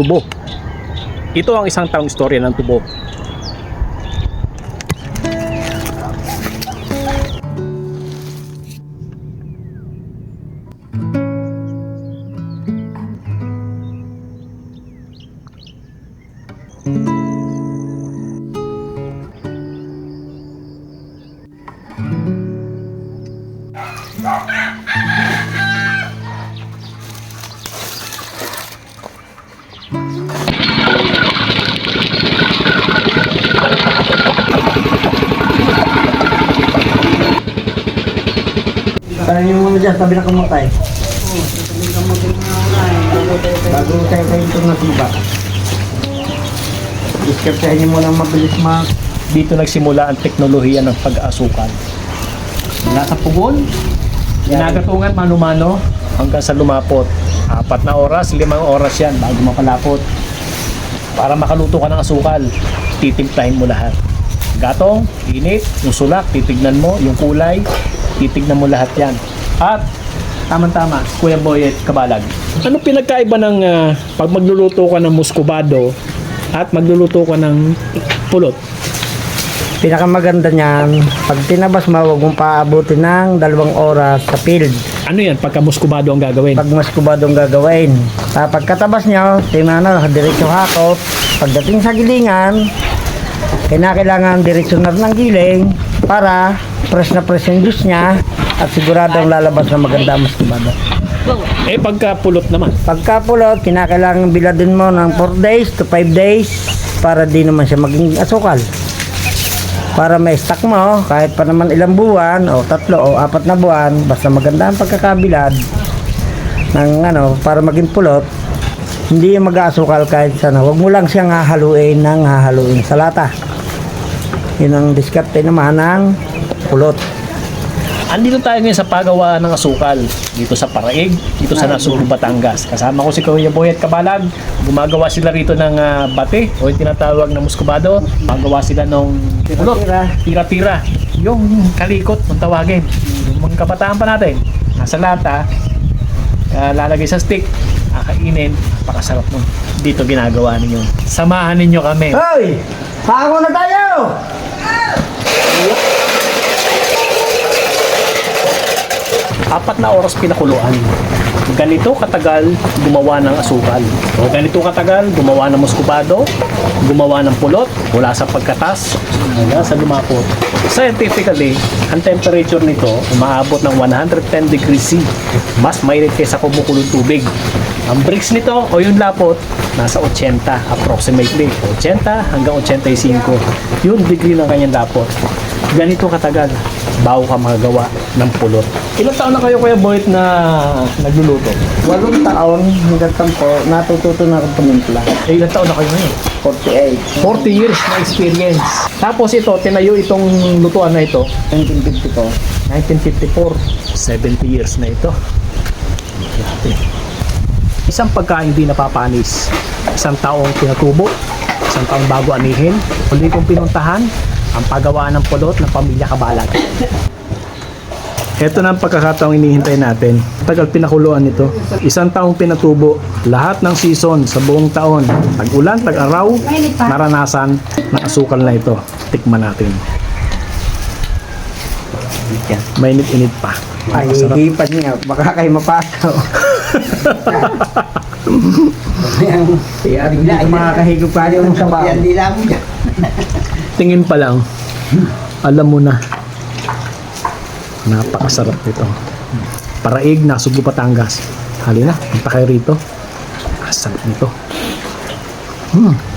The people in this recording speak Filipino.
tubo. Ito ang isang taong istorya ng tubo. Parang yung muna dyan, tabi na kamutay. Bago tayo kayo itong nasiba. Diskartehan niyo muna mabilis ma... Dito nagsimula ang teknolohiya ng pag-aasukan. Mula sa pugon, ginagatungan mano-mano hanggang sa lumapot. Apat na oras, limang oras yan bago makalapot. Para makaluto ka ng asukal, titimplahin mo lahat. Gatong, init, yung sulak, titignan mo, yung kulay, titignan mo lahat yan. At, tama-tama, Kuya Boyet Kabalag. Ano pinagkaiba ng ah, pag magluluto ka ng muscovado at magluluto ka ng pulot? Pinakamaganda niyan, pag tinabas mo, huwag mong paabutin ng dalawang oras sa field. Ano yan pagka muscovado ang gagawin? Pag mas kubadong gagawin. Sa pagkatabas nyo, tingnan na, diretso hakot. Pagdating sa gilingan, kinakailangan diretso na ng giling para fresh na fresh yung juice niya at siguradong lalabas na maganda mas kubado. Eh pagka pulot naman. Pagkapulot, kinakailangan biladin mo ng 4 days to 5 days para di naman siya maging asukal. Para may stock mo, kahit pa naman ilang buwan, o tatlo o apat na buwan, basta maganda ang pagkakabilad ng ano, para maging pulot, hindi yung mag-aasukal kahit sana. Huwag mo lang siyang hahaluin ng hahaluin sa lata. Yun ang diskarte naman ng pulot. Andito tayo ngayon sa paggawa ng asukal dito sa Paraig, dito sa Nasugbu, Batangas. Kasama ko si Kuya Boyet Kabalag. Gumagawa sila rito ng ah, bate o yung tinatawag na muscovado. Magawa sila ng pulot, Tira-tira. tira-tira. Yung kalikot, kung tawagin. Yung mga kabataan pa natin, nasa lata, ah, lalagay sa stick, kakainin, pakasarap nun. Dito ginagawa ninyo. Samahan ninyo kami. Hoy! Hako na tayo! Apat na oras pinakuluan. Ganito katagal gumawa ng asukal. O ganito katagal gumawa ng muscovado, gumawa ng pulot, mula sa pagkatas, hanggang sa lumapot. Scientifically, ang temperature nito umaabot ng 110 degrees C. Mas mainit kaysa kumukulong tubig. Ang bricks nito o yung lapot, nasa 80 approximately. 80 hanggang 85. Yung degree ng kanyang lapot. Ganito katagal bago ka magagawa ng pulot. Ilang taon na kayo Kuya Boyt na nagluluto? Walong taon hanggang tampo, natututo na akong tumimpla. Eh, ilang taon na kayo ngayon? 48. 40 years na experience. Tapos ito, tinayo itong lutuan na ito, 1950 ko. 1954. 70 years na ito. Grabe. Isang pagkain di napapanis. Isang taong pinatubo. Isang taong bago anihin. Huli kong pinuntahan ang paggawa ng pulot ng pamilya Kabalag. Ito na ang pagkakataong inihintay natin. Tagal pinakuluan nito. Isang taong pinatubo. Lahat ng season sa buong taon. Tag-ulan, tag-araw, naranasan ng asukal na ito. Tikman natin. Mainit-init pa. Ay, Masarap. hihipan niya. Baka kayo mapasaw. Kaya hindi ko makakahigop pa yung sa baon. Tingin pa lang, alam mo na. Napakasarap nito. Paraig, Nasugbu, Patangas. Halina, punta kayo rito. Asarap nito. Hmm.